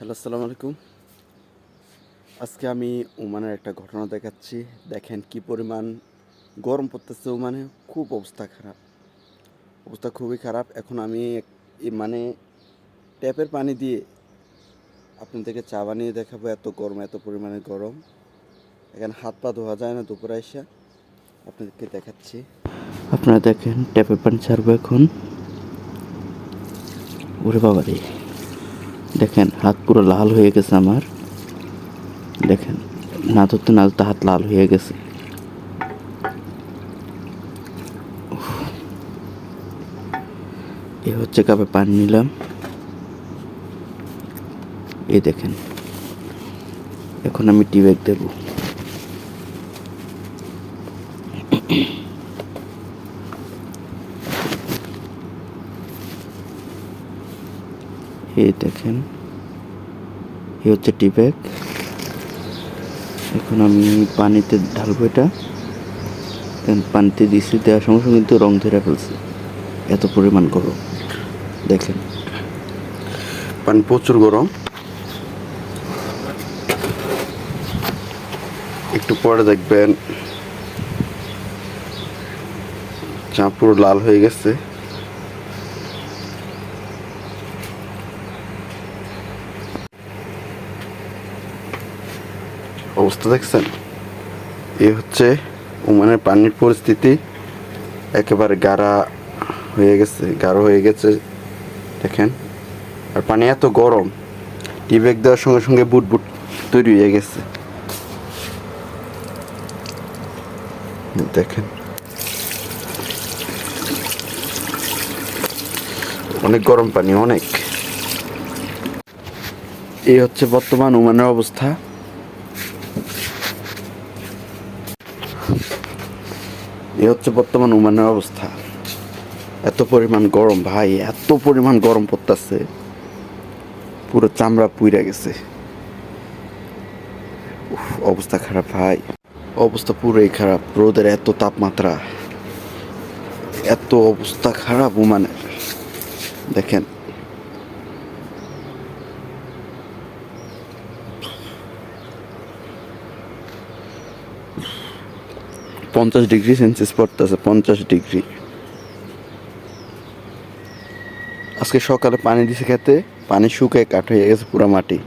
Hello, আসসালামু আলাইকুম। আজকে আমি ওমানের একটা ঘটনা দেখাচ্ছি। দেখেন কি পরিমাণ গরম পড়তেছে ওমানে খুব অবস্থা খারাপ। অবস্থা খুবই খারাপ। এখন আমি মানে ট্যাপের পানি দিয়ে আপনাদেরকে চা বানিয়ে দেখাবো, এত গরম, এত পরিমাণে গরম। এখানে হাত পা ধোয়া যায় না দুপুরে এসে। আপনাদেরকে দেখাচ্ছি। আপনারা দেখেন, ট্যাপের পানি ছাড়বো এখন। ওরে বাবা রে দেখেন, হাত পুরো লাল হয়ে গেছে আমার। দেখেন, না ধরতে না ধরতে হাত লাল হয়ে গেছে। এ হচ্ছে কাপে পানি নিলাম। এই দেখেন, এখন আমি টি ব্যাগ দেবো। এই দেখেন, এই হচ্ছে টি ব্যাগ। এখন আমি পানিতে ঢালবো এটা। পানিতে দিচ্ছি দেওয়ার সঙ্গে সঙ্গে কিন্তু রং ধরে ফেলছে। এত পরিমাণ গরম। দেখেন। পানি প্রচুর গরম। একটু পরে দেখবেন, চা পুরো লাল হয়ে গেছে। অবস্থা দেখছেন? এই হচ্ছে ওমানের পানির পরিস্থিতি। একেবারে গাঢ়া হয়ে গেছে, গাঢ় হয়ে গেছে, দেখেন। আর পানি এত গরম টি দেওয়ার সঙ্গে সঙ্গে বুট বুট তৈরি হয়ে গেছে। দেখেন। অনেক গরম পানি, অনেক। এই হচ্ছে বর্তমান ওমানের অবস্থা। এ হচ্ছে বর্তমান ওমানের অবস্থা। এত পরিমাণ গরম ভাই, এত পরিমাণ গরম পড়তেছে। পুরো চামড়া পুইরা গেছে। অবস্থা খারাপ ভাই। অবস্থা পুরোই খারাপ, রোদের এত তাপমাত্রা। এত অবস্থা খারাপ ওমানের দেখেন। পঞ্চাশ ডিগ্রি সেলসিয়াস পড়তেছে, পঞ্চাশ ডিগ্রি। আজকে সকালে পানি দিছে খেতে, পানি শুকায় কাঠ হয়ে গেছে পুরো মাটি।